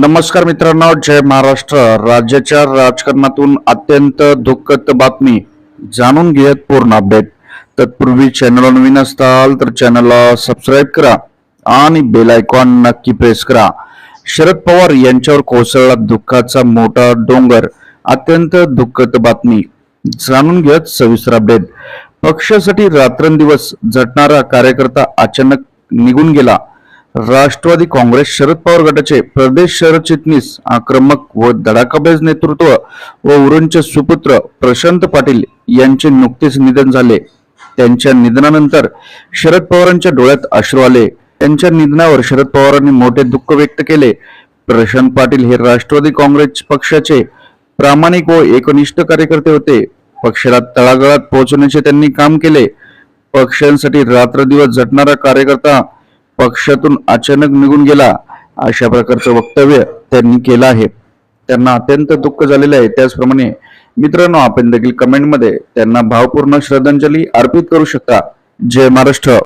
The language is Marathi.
नमस्कार मित्रांनो जय महाराष्ट्र. राज्याच्या राजकारणातून अत्यंत दुःखद बातमी जाणून घेत पूर्ण अपडेट. तत्पूर्वी चॅनल नवीन असताल तर चॅनलला सबस्क्राईब करा आणि बेल आयकॉन नक्की प्रेस करा. शरद पवार यांच्यावर कोसळला दुःखाचा मोठा डोंगर. अत्यंत दुःखद बातमी. जाणून घेत सविस्तर अपडेट. पक्षासाठी रात्रंदिवस झटणारा कार्यकर्ता अचानक निघून गेला. राष्ट्रवादी काँग्रेस शरद पवार गटाचे प्रदेश सरचिटणीस आक्रमक व धडाकाबेज नेतृत्व व उरुणचे सुपुत्र प्रशांत पाटील यांचे नुकतेच निधन झाले. त्यांच्या निधनानंतर शरद पवारांच्या डोळ्यात अश्रू आले. त्यांच्या निधनावर शरद पवारांनी मोठे दुःख व्यक्त केले. प्रशांत पाटील हे राष्ट्रवादी काँग्रेस पक्षाचे प्रामाणिक व एकनिष्ठ कार्यकर्ते होते. पक्षाला तळागाळात पोहोचवण्याचे त्यांनी काम केले. पक्षांसाठी रात्रदिवस झटणारा कार्यकर्ता पक्षातून अचानक निघून गेला अशा प्रकारचं वक्तव्य त्यांनी केलं आहे. त्यांना अत्यंत दुःख झालेलं आहे. त्याचप्रमाणे मित्रांनो आपण देखील कमेंटमध्ये त्यांना भावपूर्ण श्रद्धांजली अर्पित करू शकता. जय महाराष्ट्र.